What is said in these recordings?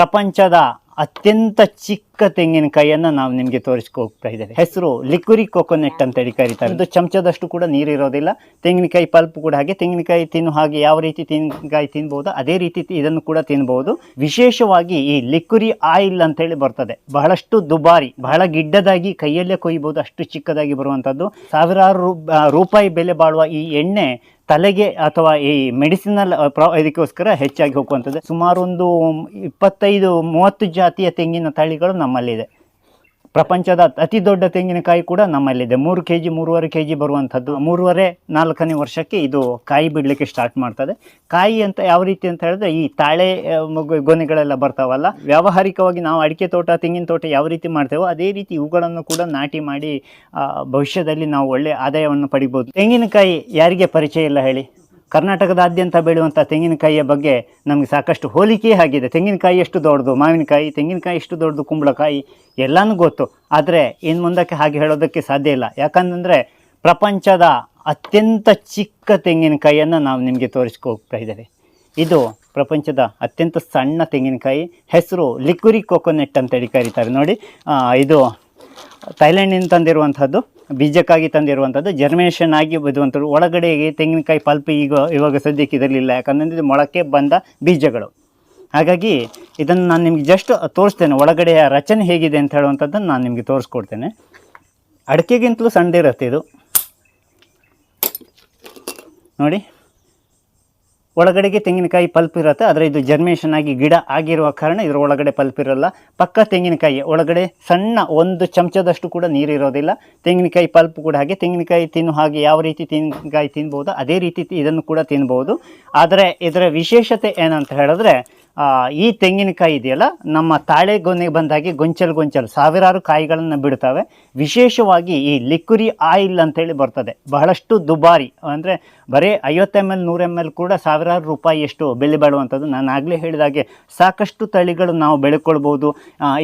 ಪ್ರಪಂಚದ ಅತ್ಯಂತ ಚಿಕ್ಕ ತೆಂಗಿನಕಾಯಿಯನ್ನು ನಾವು ನಿಮಗೆ ತೋರಿಸ್ಕೋಗ್ತಾ ಇದ್ದೇವೆ. ಹೆಸರು ಲಿಕ್ವಿರಿ ಕೋಕೋನೆಟ್ ಅಂತ ಹೇಳಿ ಕರೀತಾರೆ. ಇದು ಚಮಚದಷ್ಟು ಕೂಡ ನೀರಿರೋದಿಲ್ಲ. ತೆಂಗಿನಕಾಯಿ ಪಲ್ಪ್ ಕೂಡ ಹಾಗೆ ತೆಂಗಿನಕಾಯಿ ತಿನ್ನು ಹಾಗೆ ಯಾವ ರೀತಿ ತೆಂಗಿನಕಾಯಿ ತಿನ್ಬಹುದು ಅದೇ ರೀತಿ ಇದನ್ನು ಕೂಡ ತಿನ್ಬಹುದು ವಿಶೇಷವಾಗಿ ಈ ಲಿಕ್ವಿರಿ ಆಯಿಲ್ ಅಂತ ಹೇಳಿ ಬರ್ತದೆ. ಬಹಳಷ್ಟು ದುಬಾರಿ, ಬಹಳ ಗಿಡ್ಡದಾಗಿ ಕೈಯಲ್ಲೇ ಕೊಯ್ಬೋದು, ಅಷ್ಟು ಚಿಕ್ಕದಾಗಿ ಬರುವಂತದ್ದು ಸಾವಿರಾರು ರೂಪಾಯಿ ಬೆಲೆ ಬಾಳುವ ಈ ಎಣ್ಣೆ ತಲೆಗೆ ಅಥವಾ ಈ ಮೆಡಿಸಿನಲ್ ಇದಕ್ಕೋಸ್ಕರ ಹೆಚ್ಚಾಗಿ ಹೋಗುವಂಥದ್ದು. ಸುಮಾರು ಒಂದು ಇಪ್ಪತ್ತೈದು, ಮೂವತ್ತು ಜಾತಿಯ ತೆಂಗಿನ ತಳಿಗಳು ನಮ್ಮಲ್ಲಿದೆ. ಪ್ರಪಂಚದ ಅತಿ ದೊಡ್ಡ ತೆಂಗಿನಕಾಯಿ ಕೂಡ ನಮ್ಮಲ್ಲಿದೆ. ಮೂರು ಕೆ ಜಿ ಮೂರುವರೆ ಕೆ ಜಿ ಬರುವಂಥದ್ದು. ಮೂರುವರೆ, ನಾಲ್ಕನೇ ವರ್ಷಕ್ಕೆ ಇದು ಕಾಯಿ ಬಿಡಲಿಕ್ಕೆ ಸ್ಟಾರ್ಟ್ ಮಾಡ್ತದೆ. ಕಾಯಿ ಅಂತ ಯಾವ ರೀತಿ ಅಂತ ಹೇಳಿದ್ರೆ ಈ ತಾಳೆ ಗೊನೆಗಳೆಲ್ಲ ಬರ್ತಾವಲ್ಲ, ವ್ಯಾವಹಾರಿಕವಾಗಿ ನಾವು ಅಡಿಕೆ ತೋಟ, ತೆಂಗಿನ ತೋಟ ಯಾವ ರೀತಿ ಮಾಡ್ತೇವೋ ಅದೇ ರೀತಿ ಇವುಗಳನ್ನು ಕೂಡ ನಾಟಿ ಮಾಡಿ ಭವಿಷ್ಯದಲ್ಲಿ ನಾವು ಒಳ್ಳೆ ಆದಾಯವನ್ನು ಪಡಿಬೋದು. ತೆಂಗಿನಕಾಯಿ ಯಾರಿಗೆ ಪರಿಚಯ ಇಲ್ಲ ಹೇಳಿ? ಕರ್ನಾಟಕದಾದ್ಯಂತ ಬೆಳೆಯುವಂಥ ತೆಂಗಿನಕಾಯಿಯ ಬಗ್ಗೆ ನಮಗೆ ಸಾಕಷ್ಟು ಹೋಲಿಕೆ ಆಗಿದೆ. ತೆಂಗಿನಕಾಯಿ ಎಷ್ಟು ದೊಡ್ಡದು? ಮಾವಿನಕಾಯಿ, ತೆಂಗಿನಕಾಯಿ ಎಷ್ಟು ದೊಡ್ಡದು? ಕುಂಬಳಕಾಯಿ, ಎಲ್ಲನೂ ಗೊತ್ತು. ಆದರೆ ಇನ್ನು ಮುಂದಕ್ಕೆ ಹಾಗೆ ಹೇಳೋದಕ್ಕೆ ಸಾಧ್ಯ ಇಲ್ಲ. ಯಾಕಂತಂದರೆ ಪ್ರಪಂಚದ ಅತ್ಯಂತ ಚಿಕ್ಕ ತೆಂಗಿನಕಾಯಿಯನ್ನು ನಾವು ನಿಮಗೆ ತೋರಿಸ್ಕೋಗ್ತಾ ಇದ್ದೇವೆ. ಇದು ಪ್ರಪಂಚದ ಅತ್ಯಂತ ಸಣ್ಣ ತೆಂಗಿನಕಾಯಿ. ಹೆಸರು ಲಿಕ್ವಿರಿ ಕೋಕೋನೆಟ್ ಅಂತೇಳಿ ಕರೀತಾರೆ ನೋಡಿ. ಇದು ಥೈಲ್ಯಾಂಡಿಂದ ತಂದಿರುವಂಥದ್ದು, ಬೀಜಕ್ಕಾಗಿ ತಂದಿರುವಂಥದ್ದು ಜರ್ಮಿನೇಷನ್ ಆಗಿ ಬದುವಂಥದ್ದು ಒಳಗಡೆಗೆ ತೆಂಗಿನಕಾಯಿ ಪಲ್ಪ್ ಈಗ ಇವಾಗ ಸದ್ಯಕ್ಕೆ ಇದರಲಿಲ್ಲ ಯಾಕಂದರೆ ಇದು ಮೊಳಕೆ ಬಂದ ಬೀಜಗಳು. ಹಾಗಾಗಿ ಇದನ್ನು ನಾನು ನಿಮಗೆ ಜಸ್ಟ್ ತೋರಿಸ್ತೇನೆ. ಒಳಗಡೆಯ ರಚನೆ ಹೇಗಿದೆ ಅಂತ ಹೇಳುವಂಥದ್ದನ್ನು ನಾನು ನಿಮಗೆ ತೋರಿಸ್ಕೊಡ್ತೇನೆ. ಅಡಿಕೆಗಿಂತಲೂ ಸಣ್ಣದಿರುತ್ತೆ ಇದು. ನೋಡಿ. ಒಳಗಡೆಗೆ ತೆಂಗಿನಕಾಯಿ ಪಲ್ಪ್ ಇರುತ್ತೆ ಆದರೆ ಇದು ಜರ್ಮೇಷನ್ ಆಗಿ ಗಿಡ ಆಗಿರುವ ಕಾರಣ ಇದರ ಒಳಗಡೆ ಪಲ್ಪ್ ಇರಲ್ಲ ಪಕ್ಕ ತೆಂಗಿನಕಾಯಿ, ಒಳಗಡೆ ಸಣ್ಣ ಒಂದು ಚಮಚದಷ್ಟು ಕೂಡ ನೀರಿರೋದಿಲ್ಲ. ತೆಂಗಿನಕಾಯಿ ಪಲ್ಪ್ ಕೂಡ ಹಾಗೆ, ತೆಂಗಿನಕಾಯಿ ತಿನ್ನು ಹಾಗೆ ಯಾವ ರೀತಿ ತೆಂಗಿನಕಾಯಿ ತಿನ್ಬೋದು, ಅದೇ ರೀತಿ ಇದನ್ನು ಕೂಡ ತಿನ್ಬೋದು. ಆದರೆ ಇದರ ವಿಶೇಷತೆ ಏನಂತ ಹೇಳಿದ್ರೆ ಈ ತೆಂಗಿನಕಾಯಿ ಇದೆಯಲ್ಲ, ನಮ್ಮ ತಾಳೆ ಗೊನೆಗೆ ಬಂದಾಗಿ ಗೊಂಚಲು ಗೊಂಚಲು ಸಾವಿರಾರು ಕಾಯಿಗಳನ್ನು ಬಿಡ್ತವೆ. ವಿಶೇಷವಾಗಿ ಈ ಲಿಕ್ವಿರಿ ಆಯಿಲ್ ಅಂತೇಳಿ ಬರ್ತದೆ. ಬಹಳಷ್ಟು ದುಬಾರಿ. ಅಂದರೆ ಬರೀ ಐವತ್ತು ಎಂ ಎಲ್ ನೂರು ಎಂ ಎಲ್ ಕೂಡ ಸಾವಿರಾರು ರೂಪಾಯಿಯಷ್ಟು ಬೆಲೆ ಬಾಳುವಂಥದ್ದು. ನಾನು ಆಗಲೇ ಹೇಳಿದಾಗೆ ಸಾಕಷ್ಟು ತಳಿಗಳು ನಾವು ಬೆಳ್ಕೊಳ್ಬೋದು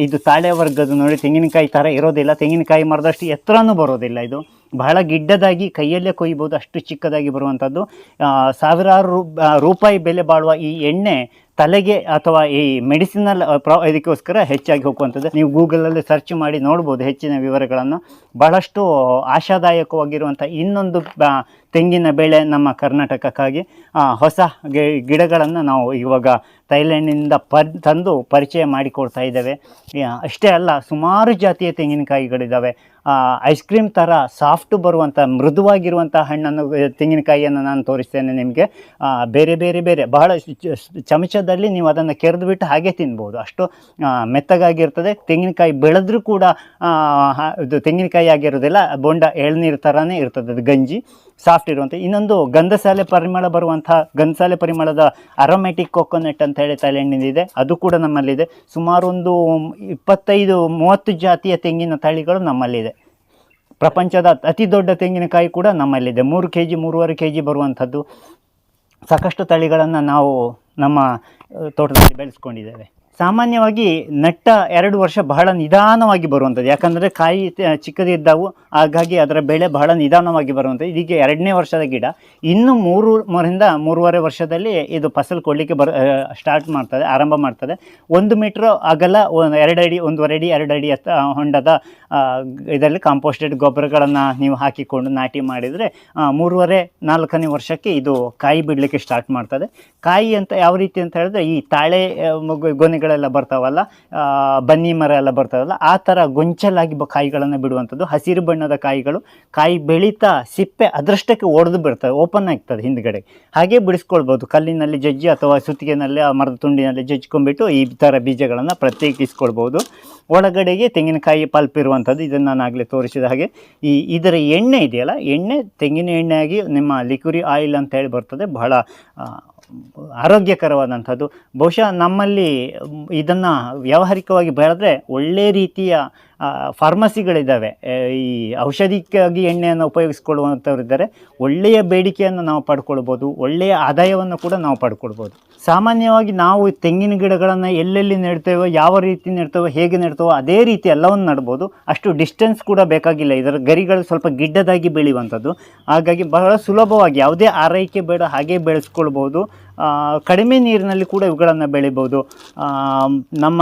ಇದು ತಾಳೆ ವರ್ಗದ ನೋಡಿ, ತೆಂಗಿನಕಾಯಿ ಥರ ಇರೋದಿಲ್ಲ. ತೆಂಗಿನಕಾಯಿ ಮರದಷ್ಟು ಎತ್ತರನೂ ಬರೋದಿಲ್ಲ ಇದು. ಬಹಳ ಗಿಡ್ಡದಾಗಿ ಕೈಯಲ್ಲೇ ಕೊಯ್ಬೋದು ಅಷ್ಟು ಚಿಕ್ಕದಾಗಿ ಬರುವಂಥದ್ದು. ಸಾವಿರಾರು ರೂಪಾಯಿ ಬೆಲೆ ಬಾಳುವ ಈ ಎಣ್ಣೆ ತಲೆಗೆ ಅಥವಾ ಈ ಮೆಡಿಸಿನಲ್ ಇದಕ್ಕೋಸ್ಕರ ಹೆಚ್ಚಾಗಿ ಹೋಗುವಂಥದ್ದು. ನೀವು ಗೂಗಲಲ್ಲಿ ಸರ್ಚ್ ಮಾಡಿ ನೋಡ್ಬೋದು ಹೆಚ್ಚಿನ ವಿವರಗಳನ್ನು. ಬಹಳಷ್ಟು ಆಶಾದಾಯಕವಾಗಿರುವಂಥ ಇನ್ನೊಂದು ತೆಂಗಿನ ಬೆಳೆ ನಮ್ಮ ಕರ್ನಾಟಕಕ್ಕಾಗಿ ಹೊಸ ಗಿಡಗಳನ್ನು ನಾವು ಇವಾಗ ಥೈಲ್ಯಾಂಡಿಂದ ಪರ್, ತಂದು ಪರಿಚಯ ಮಾಡಿಕೊಡ್ತಾ ಇದ್ದೇವೆ. ಅಷ್ಟೇ ಅಲ್ಲ, ಸುಮಾರು ಜಾತಿಯ ತೆಂಗಿನಕಾಯಿಗಳಿದ್ದಾವೆ. ಐಸ್ ಕ್ರೀಮ್ ಥರ ಸಾಫ್ಟ್ ಬರುವಂಥ, ಮೃದುವಾಗಿರುವಂಥ ಹಣ್ಣನ್ನು ತೆಂಗಿನಕಾಯಿಯನ್ನು ನಾನು ತೋರಿಸ್ತೇನೆ ನಿಮಗೆ. ಬೇರೆ ಬೇರೆ ಬೇರೆ, ಬಹಳ ಚಮಚದಲ್ಲಿ ನೀವು ಅದನ್ನು ಕೆರೆದು ಬಿಟ್ಟು ಹಾಗೆ ತಿನ್ಬೋದು. ಅಷ್ಟು ಮೆತ್ತಗಾಗಿರ್ತದೆ. ತೆಂಗಿನಕಾಯಿ ಬೆಳೆದ್ರೂ ಕೂಡ ಇದು ತೆಂಗಿನಕಾಯಿ ಆಗಿರೋದಿಲ್ಲ ಬೊಂಡ ಎಳ್ನೀರು ಥರನೇ ಇರ್ತದೆ ಅದು, ಗಂಜಿ ಸಾಫ್ಟ್ ಇರುವಂಥ ಇನ್ನೊಂದು ಗಂಧಸಾಲೆ ಪರಿಮಳ ಬರುವಂಥ ಗಂಧಸಾಲೆ ಪರಿಮಳದ ಅರೋಮ್ಯಾಟಿಕ್ ಕೋಕೋನಟ್ ಅಂತ ಹೇಳಿ ಇದೆ. ಅದು ಕೂಡ ನಮ್ಮಲ್ಲಿದೆ. ಸುಮಾರು ಒಂದು ಇಪ್ಪತ್ತೈದು, ಮೂವತ್ತು ಜಾತಿಯ ತೆಂಗಿನ ತಳಿಗಳು ನಮ್ಮಲ್ಲಿದೆ. ಪ್ರಪಂಚದ ಅತಿ ದೊಡ್ಡ ತೆಂಗಿನಕಾಯಿ ಕೂಡ ನಮ್ಮಲ್ಲಿದೆ. ಮೂರು ಕೆ ಜಿ ಮೂರುವರೆ ಕೆ ಜಿ ಬರುವಂಥದ್ದು. ಸಾಕಷ್ಟು ತಳಿಗಳನ್ನು ನಾವು ನಮ್ಮ ತೋಟದಲ್ಲಿ ಬೆಳೆಸ್ಕೊಂಡಿದ್ದೇವೆ. ಸಾಮಾನ್ಯವಾಗಿ ನೆಟ್ಟ ಎರಡು ವರ್ಷ ಬಹಳ ನಿಧಾನವಾಗಿ ಬರುವಂಥದ್ದು. ಯಾಕಂದರೆ ಕಾಯಿ ಚಿಕ್ಕದಿದ್ದಾವು ಹಾಗಾಗಿ ಅದರ ಬೆಳೆ ಬಹಳ ನಿಧಾನವಾಗಿ ಬರುವಂಥದ್ದು. ಇದೀಗ ಎರಡನೇ ವರ್ಷದ ಗಿಡ. ಇನ್ನು ಮೂರು ಮೂರಿಂದ ಮೂರುವರೆ ವರ್ಷದಲ್ಲಿ ಇದು ಫಸಲು ಕೊಡಲಿಕ್ಕೆ ಬರ ಸ್ಟಾರ್ಟ್ ಮಾಡ್ತದೆ ಆರಂಭ ಮಾಡ್ತದೆ. ಒಂದು ಮೀಟ್ರ್ ಅಗಲ ಎರಡು ಅಡಿ ಒಂದೂವರೆ ಅಡಿ ಎರಡು ಅಡಿ ಹೊಂಡದ ಇದರಲ್ಲಿ ಕಾಂಪೋಸ್ಟೆಡ್ ಗೊಬ್ಬರಗಳನ್ನು ನೀವು ಹಾಕಿಕೊಂಡು ನಾಟಿ ಮಾಡಿದರೆ ಮೂರುವರೆ ನಾಲ್ಕನೇ ವರ್ಷಕ್ಕೆ ಇದು ಕಾಯಿ ಬಿಡಲಿಕ್ಕೆ ಸ್ಟಾರ್ಟ್ ಮಾಡ್ತದೆ. ಕಾಯಿ ಅಂತ ಯಾವ ರೀತಿ ಅಂತ ಹೇಳಿದ್ರೆ ಈ ತಾಳೆ ಆ, ಗೊನೆಗಳೆಲ್ಲ ಬರ್ತಾವಲ್ಲ ಬನ್ನಿ ಮರ ಎಲ್ಲ ಬರ್ತಾವಲ್ಲ, ಆ ಥರ ಗೊಂಚಲಾಗಿ ಕಾಯಿಗಳನ್ನು ಬಿಡುವಂಥದ್ದು. ಹಸಿರು ಬಣ್ಣದ ಕಾಯಿಗಳು, ಕಾಯಿ ಬೆಳೀತಾ ಸಿಪ್ಪೆ ಅದೃಷ್ಟಕ್ಕೆ ಒಡೆದು ಬಿಡ್ತವೆ ಓಪನ್ ಆಗ್ತದೆ ಹಿಂದ್ಗಡೆ. ಹಾಗೆ ಬಿಡಿಸ್ಕೊಳ್ಬೋದು. ಕಲ್ಲಿನಲ್ಲಿ ಜಜ್ಜಿ ಅಥವಾ ಸುತ್ತಿಗೆನಲ್ಲಿ ಆ ಮರದ ತುಂಡಿನಲ್ಲಿ ಜಜ್ಜಿಕೊಂಡ್ಬಿಟ್ಟು ಈ ಥರ ಬೀಜಗಳನ್ನು ಪ್ರತ್ಯೇಕಿಸ್ಕೊಳ್ಬೋದು. ಒಳಗಡೆಗೆ ತೆಂಗಿನಕಾಯಿ ಪಲ್ಪ್ ಇರುವಂಥದ್ದು, ಇದನ್ನು ನಾನು ಆಗಲೇ ತೋರಿಸಿದ ಹಾಗೆ. ಈ ಇದರ ಎಣ್ಣೆ ಇದೆಯಲ್ಲ, ಎಣ್ಣೆ ತೆಂಗಿನ ಎಣ್ಣೆಯಾಗಿ ನಿಮ್ಮ ಲಿಕ್ವಿರಿ ಆಯಿಲ್ ಅಂತ ಹೇಳಿ ಬರ್ತದೆ. ಬಹಳ ಆರೋಗ್ಯಕರವಾದಂಥದ್ದು. ಬಹುಶಃ ನಮ್ಮಲ್ಲಿ ಇದನ್ನು ವ್ಯಾವಹಾರಿಕವಾಗಿ ಬೆಳೆದ್ರೆ ಒಳ್ಳೆ ರೀತಿಯ ಫಾರ್ಮಸಿಗಳಿದ್ದಾವೆ. ಈ ಔಷಧಿಕ್ಕಾಗಿ ಎಣ್ಣೆಯನ್ನು ಉಪಯೋಗಿಸ್ಕೊಳ್ಳುವಂಥವ್ರಿದ್ದಾರೆ ಒಳ್ಳೆಯ ಬೇಡಿಕೆಯನ್ನು ನಾವು ಪಡ್ಕೊಳ್ಬೋದು, ಒಳ್ಳೆಯ ಆದಾಯವನ್ನು ಕೂಡ ನಾವು ಪಡ್ಕೊಳ್ಬೋದು. ಸಾಮಾನ್ಯವಾಗಿ ನಾವು ತೆಂಗಿನ ಗಿಡಗಳನ್ನು ಎಲ್ಲೆಲ್ಲಿ ನೆಡ್ತೇವೋ, ಯಾವ ರೀತಿ ನೆಡ್ತೇವೋ, ಹೇಗೆ ನೆಡ್ತೇವೋ, ಅದೇ ರೀತಿ ಎಲ್ಲವನ್ನು ನೆಡ್ಬೋದು. ಅಷ್ಟು ಡಿಸ್ಟೆನ್ಸ್ ಕೂಡ ಬೇಕಾಗಿಲ್ಲ. ಇದರ ಗರಿಗಳು ಸ್ವಲ್ಪ ಗಿಡ್ಡದಾಗಿ ಬೆಳೆಯುವಂಥದ್ದು. ಹಾಗಾಗಿ ಬಹಳ ಸುಲಭವಾಗಿ ಯಾವುದೇ ಆರೈಕೆ ಬೇಡ, ಹಾಗೆ ಬೆಳೆಸ್ಕೊಳ್ಬೋದು. ಕಡಿಮೆ ನೀರಿನಲ್ಲಿ ಕೂಡ ಇವುಗಳನ್ನು ಬೆಳಿಬೋದು. ನಮ್ಮ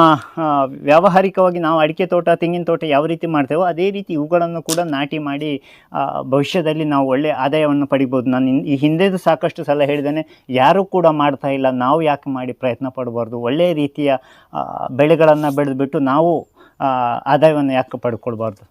ವ್ಯಾವಹಾರಿಕವಾಗಿ ನಾವು ಅಡಿಕೆ ತೋಟ, ತೆಂಗಿನ ತೋಟ ಯಾವ ರೀತಿ ಮಾಡ್ತೇವೋ ಅದೇ ರೀತಿ ಇವುಗಳನ್ನು ಕೂಡ ನಾಟಿ ಮಾಡಿ ಭವಿಷ್ಯದಲ್ಲಿ ನಾವು ಒಳ್ಳೆಯ ಆದಾಯವನ್ನು ಪಡಿಬೋದು. ನಾನು ಈ ಹಿಂದೆದು ಸಾಕಷ್ಟು ಸಲ ಹೇಳಿದ್ದೇನೆ, ಯಾರೂ ಕೂಡ ಮಾಡ್ತಾ ಇಲ್ಲ, ನಾವು ಯಾಕೆ ಮಾಡಿ ಪ್ರಯತ್ನ ಪಡಬಾರ್ದು? ಒಳ್ಳೆಯ ರೀತಿಯ ಬೆಳೆಗಳನ್ನು ಬೆಳೆದುಬಿಟ್ಟು ನಾವು ಆದಾಯವನ್ನು ಯಾಕೆ ಪಡ್ಕೊಳ್ಬಾರ್ದು?